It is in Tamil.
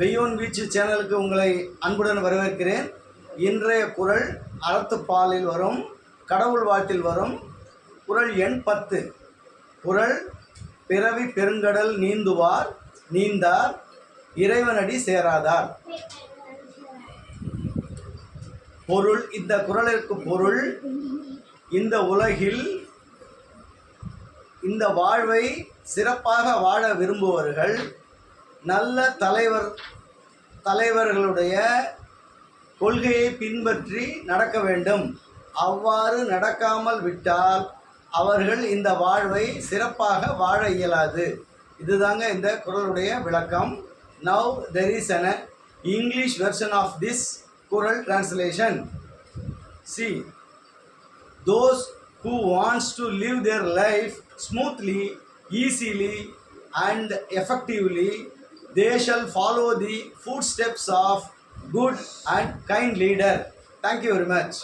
பெய்யோன் வீச்சு சேனலுக்கு உங்களை அன்புடன் வரவேற்கிறேன் இன்றைய குரல் அறத்துப்பாலில் வரும் கடவுள் வாழ்த்தில் வரும் குரல் எண் பத்து குரல் பிறவி பெருங்கடல் நீந்துவார் நீந்தார் இறைவனடி சேராதார் பொருள் இந்த குரலிற்கு பொருள் இந்த உலகில் இந்த வாழ்வை சிறப்பாக வாழ விரும்புவர்கள் நல்ல தலைவர் தலைவர்களுடைய கொள்கையை பின்பற்றி நடக்க வேண்டும் அவ்வாறு நடக்காமல் விட்டால் அவர்கள் இந்த வாழ்வை சிறப்பாக வாழ இயலாது இதுதாங்க இந்த குரலுடைய விளக்கம் now there is an English version of this குரல் translation see those who wants to live their life smoothly easily and effectively They shall follow the footsteps of good and kind leader. Thank you very much.